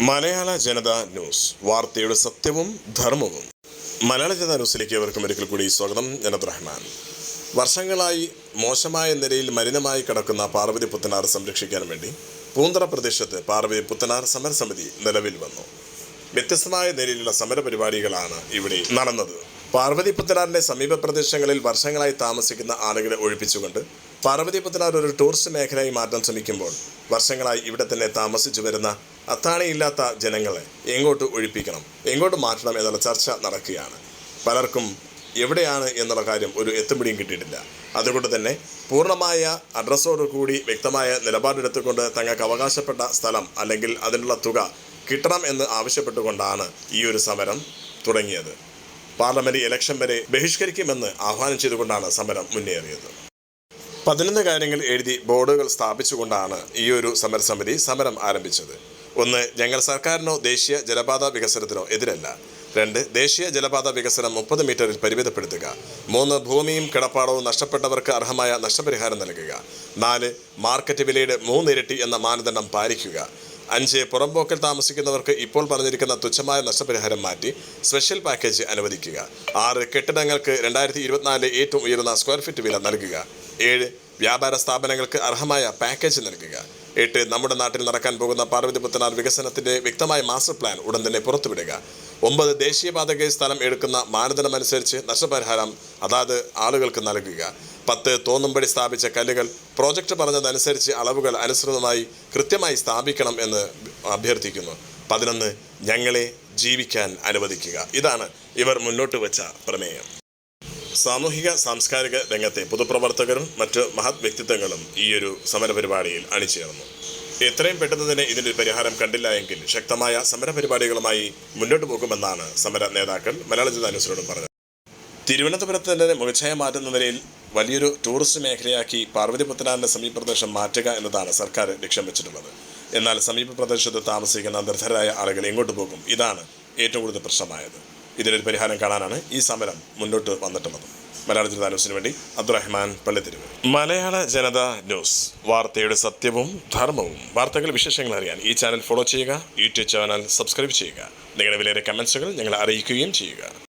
മലയാള ജനത news. വാർത്തയുടെ സത്യവും ധർമ്മവും. മലയാള ജനത ന്യൂസിലേക്ക് അവർക്കും ഒരിക്കൽ കൂടി സ്വാഗതം. ജനത് റഹ്മാൻ. വർഷങ്ങളായി മോശമായ നിലയിൽ മലിനമായി കിടക്കുന്ന പാർവതി പുത്തനാർ സംരക്ഷിക്കാൻ വേണ്ടി പൂന്തറ പ്രദേശത്ത് പാർവതി പുത്തനാർ സമരസമിതി നിലവിൽ വന്നു. വ്യത്യസ്തമായ നിലയിലുള്ള സമരപരിപാടികളാണ് ഇവിടെ നടന്നത്. പാർവതി പുത്തനാറിന്റെ സമീപ പ്രദേശങ്ങളിൽ വർഷങ്ങളായി താമസിക്കുന്ന ആളുകളെ ഒഴിപ്പിച്ചുകൊണ്ട് പാർവതി പുത്തനാർ ഒരു ടൂറിസ്റ്റ് മേഖലയായി മാറ്റാൻ ശ്രമിക്കുമ്പോൾ വർഷങ്ങളായി ഇവിടെ തന്നെ താമസിച്ചു വരുന്ന അത്താണിയില്ലാത്ത ജനങ്ങളെ എങ്ങോട്ട് ഒഴിപ്പിക്കണം എങ്ങോട്ട് മാറ്റണം എന്നുള്ള ചർച്ച നടക്കുകയാണ്. പലർക്കും എവിടെയാണ് എന്നുള്ള കാര്യം ഒരു എത്തുപിടിയും കിട്ടിയിട്ടില്ല. അതുകൊണ്ട് തന്നെ പൂർണമായ അഡ്രസ്സോടുകൂടി വ്യക്തമായ നിലപാടെടുത്തുകൊണ്ട് തങ്ങൾക്ക് അവകാശപ്പെട്ട സ്ഥലം അല്ലെങ്കിൽ അതിനുള്ള തുക കിട്ടണം എന്ന് ആവശ്യപ്പെട്ടുകൊണ്ടാണ് ഈ ഒരു സമരം തുടങ്ങിയത്. പാർലമെന്റ് ഇലക്ഷൻ വരെ ബഹിഷ്കരിക്കുമെന്ന് ആഹ്വാനം ചെയ്തുകൊണ്ടാണ് സമരം മുന്നേറിയത്. പതിനൊന്ന് കാര്യങ്ങൾ എഴുതി ബോർഡുകൾ സ്ഥാപിച്ചുകൊണ്ടാണ് ഈ ഒരു സമരസമിതി സമരം ആരംഭിച്ചത്. ഒന്ന് ഞങ്ങൾ സർക്കാരിനോ ദേശീയ ജലപാത വികസനത്തിനോ എതിരല്ല. രണ്ട് ദേശീയ ജലപാത വികസനം മുപ്പത് മീറ്ററിൽ പരിമിതപ്പെടുത്തുക. മൂന്ന് ഭൂമിയും കിടപ്പാടവും നഷ്ടപ്പെട്ടവർക്ക് അർഹമായ നഷ്ടപരിഹാരം നൽകുക. നാല് മാർക്കറ്റ് വിലയുടെ മൂന്നിരട്ടി എന്ന മാനദണ്ഡം പാലിക്കുക. അഞ്ച് പുറംപോക്കിൽ താമസിക്കുന്നവർക്ക് ഇപ്പോൾ പറഞ്ഞിരിക്കുന്ന തുച്ഛമായ നഷ്ടപരിഹാരം മാറ്റി സ്പെഷ്യൽ പാക്കേജ് അനുവദിക്കുക. ആറ് കെട്ടിടങ്ങൾക്ക് രണ്ടായിരത്തി ഇരുപത്തിനാല് ഏറ്റവും ഉയർന്ന സ്ക്വയർ ഫീറ്റ് വില നൽകുക. ഏഴ് വ്യാപാര സ്ഥാപനങ്ങൾക്ക് അർഹമായ പാക്കേജ് നൽകുക. എട്ട് നമ്മുടെ നാട്ടിൽ നടക്കാൻ പോകുന്ന പാർവതി പുത്തനാർ വികസനത്തിന്റെ വ്യക്തമായ മാസ്റ്റർ പ്ലാൻ ഉടൻ തന്നെ പുറത്തുവിടുക. ഒമ്പത് ദേശീയപാതകയിൽ സ്ഥലം എടുക്കുന്ന മാനദണ്ഡമനുസരിച്ച് നഷ്ടപരിഹാരം അതാത് ആളുകൾക്ക് നൽകുക. പത്ത് തോന്നുംപടി സ്ഥാപിച്ച കല്ലുകൾ പ്രോജക്റ്റ് പറഞ്ഞതനുസരിച്ച് അളവുകൾ അനുസൃതമായി കൃത്യമായി സ്ഥാപിക്കണം എന്ന് അഭ്യർത്ഥിക്കുന്നു. പതിനൊന്ന് ഞങ്ങളെ ജീവിക്കാൻ അനുവദിക്കുക. ഇതാണ് ഇവർ മുന്നോട്ട് വെച്ച പ്രമേയം. സാമൂഹിക സാംസ്കാരിക രംഗത്തെ പൊതുപ്രവർത്തകരും മറ്റ് മഹത് വ്യക്തിത്വങ്ങളും ഈയൊരു സമരപരിപാടിയിൽ അണിചേർന്നു. എത്രയും പെട്ടെന്ന് തന്നെ ഇതിന്റെ പരിഹാരം കണ്ടില്ല എങ്കിൽ ശക്തമായ സമരപരിപാടികളുമായി മുന്നോട്ട് പോകുമെന്നാണ് സമര നേതാക്കൾ മലയാള ജില്ലാ പറഞ്ഞത്. തിരുവനന്തപുരത്ത് തന്നെ മുഖച്ഛായ മാറ്റുന്ന നിലയിൽ വലിയൊരു ടൂറിസ്റ്റ് മേഖലയാക്കി പാർവതി പുത്തനാലിന്റെ മാറ്റുക എന്നതാണ് സർക്കാർ ലക്ഷ്യം വെച്ചിട്ടുള്ളത്. എന്നാൽ സമീപ പ്രദേശത്ത് താമസിക്കുന്ന നിർധരായ ആളുകൾ എങ്ങോട്ട് പോകും? ഇതാണ് ഏറ്റവും കൂടുതൽ പ്രശ്നമായത്. ഇതിനൊരു പരിഹാരം കാണാനാണ് ഈ സമരം മുന്നോട്ട് വന്നിട്ടുള്ളത്. മലയാള ജനതാ ന്യൂസിന് വേണ്ടി അബ്ദുറഹ്മാൻ പള്ളിത്തെരുവ്. മലയാള ജനത ന്യൂസ് വാർത്തയുടെ സത്യവും ധർമ്മവും. വാർത്തകൾ വിശേഷങ്ങൾ അറിയാൻ ഈ ചാനൽ ഫോളോ ചെയ്യുക യൂട്യൂബ് ചാനൽ സബ്സ്ക്രൈബ് ചെയ്യുക. നിങ്ങളുടെ വിലയേറെ കമൻസുകൾ ഞങ്ങളെ അറിയിക്കുകയും ചെയ്യുക.